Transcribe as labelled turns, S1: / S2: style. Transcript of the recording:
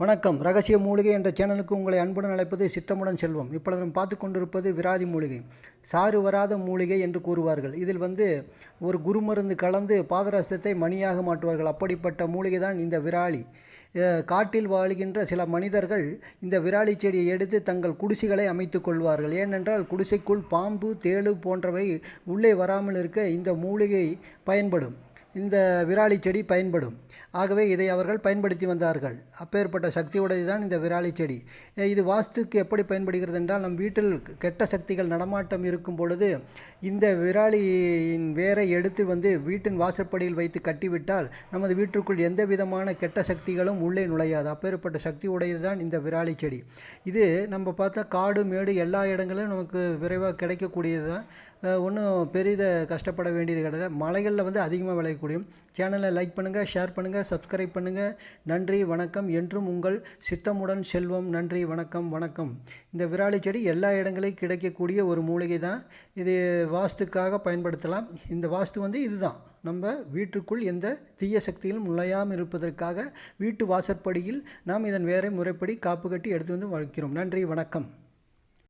S1: வணக்கம். ரகசிய மூலிகை என்ற சேனலுக்கு உங்களை அன்புடன் அழைப்பது சித்தமுடன் செல்வம். இப்பொழுது நாம் பார்த்து கொண்டிருப்பது விராதி மூலிகை. சாறு வராத மூலிகை என்று கூறுவார்கள். இதில் வந்து ஒரு குருமருந்து கலந்து பாதரசத்தை மணியாக மாற்றுவார்கள். அப்படிப்பட்ட மூலிகை தான் இந்த விராலி. காட்டில் வாழ்கின்ற சில மனிதர்கள் இந்த விராலி செடியை எடுத்து தங்கள் குடிசைகளை அமைத்துக் கொள்வார்கள். ஏனென்றால் குடிசைக்குள் பாம்பு தேளு போன்றவை உள்ளே வராமல் இருக்க இந்த மூலிகை பயன்படும். இந்த விராலி செடி பயன்படும். ஆகவே இதை அவர்கள் பயன்படுத்தி வந்தார்கள். அப்பேற்பட்ட சக்தி உடையதுதான் இந்த விராலி செடி. இது வாஸ்துக்கு எப்படி பயன்படுகிறது என்றால் நம் வீட்டில் கெட்ட சக்திகள் நடமாட்டம் இருக்கும் பொழுது இந்த விராலியின் வேரை எடுத்து வந்து வீட்டின் வாசற்படியில் வைத்து கட்டிவிட்டால் நமது வீட்டிற்குள் எந்த விதமான கெட்ட சக்திகளும் உள்ளே நுழையாது. அப்பேற்பட்ட சக்தி உடையதுதான் இந்த விராலி செடி. இது நம்ம பார்த்தா காடு மேடு எல்லா இடங்களிலும் நமக்கு விரைவாக கிடைக்கக்கூடியது தான் ஒன்றும் பெரித கஷ்டப்பட வேண்டியது கிடையாது. மலைகளில் வந்து அதிகமாக விளையக்கூடியும் சேனலை லைக் பண்ணுங்கள் ஷேர் பண்ணுங்கள் சப்ஸ்கிரைப் பண்ணுங்கள் நன்றி வணக்கம் என்றும் உங்கள் சித்தமுடன் செல்வம். நன்றி வணக்கம் வணக்கம். இந்த விராலி செடி எல்லா இடங்களையும் கிடைக்கக்கூடிய ஒரு மூலிகை தான். இது வாஸ்துக்காக பயன்படுத்தலாம். இந்த வாஸ்து வந்து இதுதான். நம்ம வீட்டுக்குள் எந்த தீய சக்தியிலும் நுழையாமல் இருப்பதற்காக வீட்டு வாசற்படியில் நாம் இதன் வேற முறைப்படி காப்பு கட்டி எடுத்து வந்து வைக்கிறோம் நன்றி வணக்கம்.